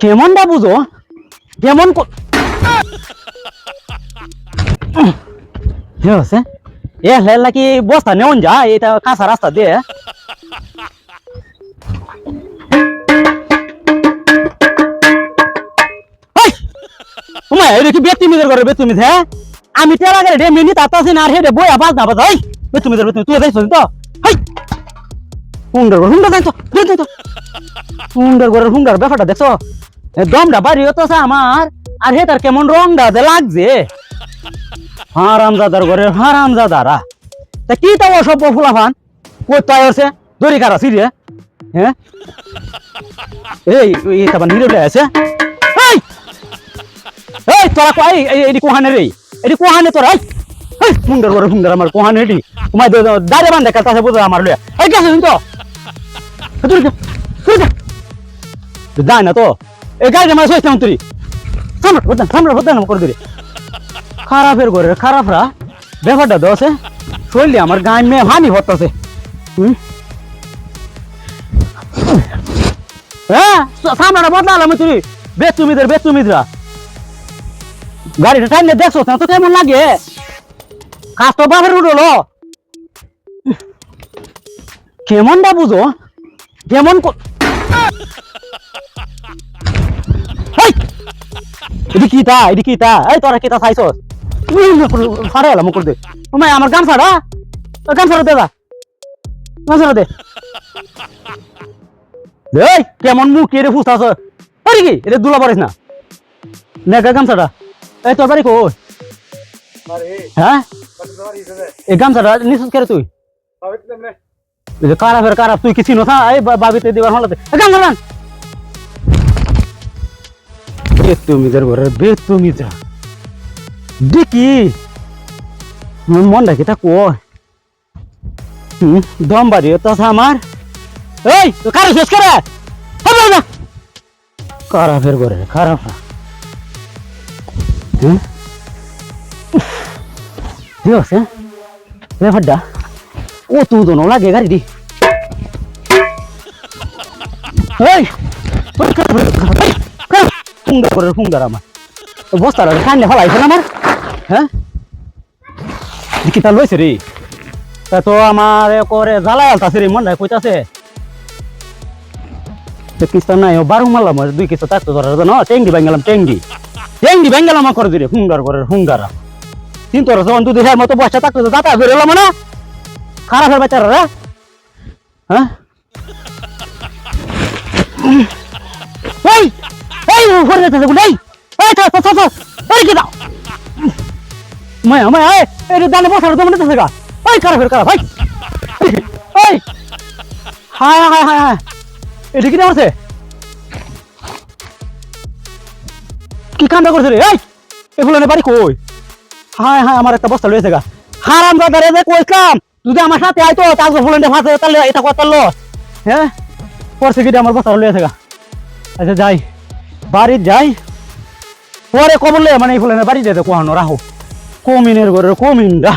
কেমনটা বুঝো? কেমন ক- হে আছে এ হেলা কি বস্তা নেওন যা এটা কাঁচা রাস্তা দিয়ে। হেই! ওমা এটা কি বেতুমিদের ঘরে বেতুমিদ হ্যাঁ আমি তেলা গেলে রে, মিনি তাতাছি না আর হে রে বই আবাজ না বাজ এই বেতুমিদের বেতুমি তুই যাইছ তো হেই! হুন্ডার ঘর হুন্ডার যাইতো যাইতো হুন্ডার ঘরের হুন্ডার ব্যাপারটা দেখছ? দমটা বাড়ি হতেছে আমার, আর হে তার কেমন রংটা লাগছে। হারামজাদার ঘরের হারামজাদারা। তা কি তাও অসভ্য ফুলাফান? কই তাই আছে দড়ি কারা সিরে হ্যাঁ? এই তারপর নীরবে আছে। এই! তোরা কই এই এডি কোহানে রে এডি কোহানে তোরা, এই! মুন্ডার ঘরে মুন্ডার আমার কোহানে এডি তোমায় দাঁড়ে বান্ধে কাছে বুঝে আমার লয়া। এই, গেছে তো যায় না তো। এই গাড়ি আমার সইতাম তুই। সামনে বদান সামনে বদান করে দিরে খারাপের করে খারাপরা। ব্যাপারটা দোষে শরীরে আমার গান মেয়ে হানি হতাছে হুম? হ্যাঁ সামনে বদলালাম তুই। বেতুমিদের বেতুমিদরা গাড়িটা টাইমে দেখছ না তো কেমন লাগে? কাজ তো বাপের উঠল কেমনটা বুঝো? কেমন এডি কি তা? এডি কি তা? এই তোরা কি তা চাইছস? ফারে হলাম মুকুর দে। ওমাই আমার গামছাড়া দে যা গামছাড়া দে। এই কেমন মুখ কে রে ফুসতাছ? আরে কি? এটা দুলা পারিস না। নেগা গামছাড়া এই তোর বাড়ি কই? হ্যাঁ? এই গামছাড়া নিশ্চিত করে তুই? কারা ফের কারা? তুই কিছু নথা এই বাবিতে দিবার হলাতে। গামছাড়া বেতুমিদের ঘরে বেতুমিদরা দেখি মন রাখি তা কয়? হুম, দম বাড়ি তো আমার। এই তো কারা শেষ না। কারা ফের খারাপ আছে ব্যাপারটা ও তুই তো লাগে গাড়ি দি এই সুন্দর করে সুন্দর আমার। বস্তাটা কান্নে ফলাইছে না আমার? হ্যাঁ? কিতা লইছে রে? তা তো আমার করে জ্বালাই আলতাছে রে মন কইতাছে। কিস্তা নাই বারো মারলাম দুই কিস্তা থাকতো ধরার জন্য। টেঙ্গি টেঙ্গি। টেঙ্গি করে দিরে হুঙ্গার করে হুঙ্গারা। কিন্তু ওরা যখন মতো থাকতো তো দাতা বেরোলাম না। খারাপের বাচ্চারা রে। হ্যাঁ? তো তো তো কি তো এটা করছে করছে বাড়ি কই? হায় আমার বস্তা লয়েছে গা। যদি আমার সাথে আইতো তারপর ফুলানে ফাঁসে, তাহলে এটা কথা হ্যাঁ? পরছে কি আমার বস্তা লয়েছে গা। আচ্ছা যাই। বাড়ি যাই, পরে কবলে মানে এই ফুলানে বাড়ি যেতে কোহানো রাহো। কমিনের ঘরে কমিন দা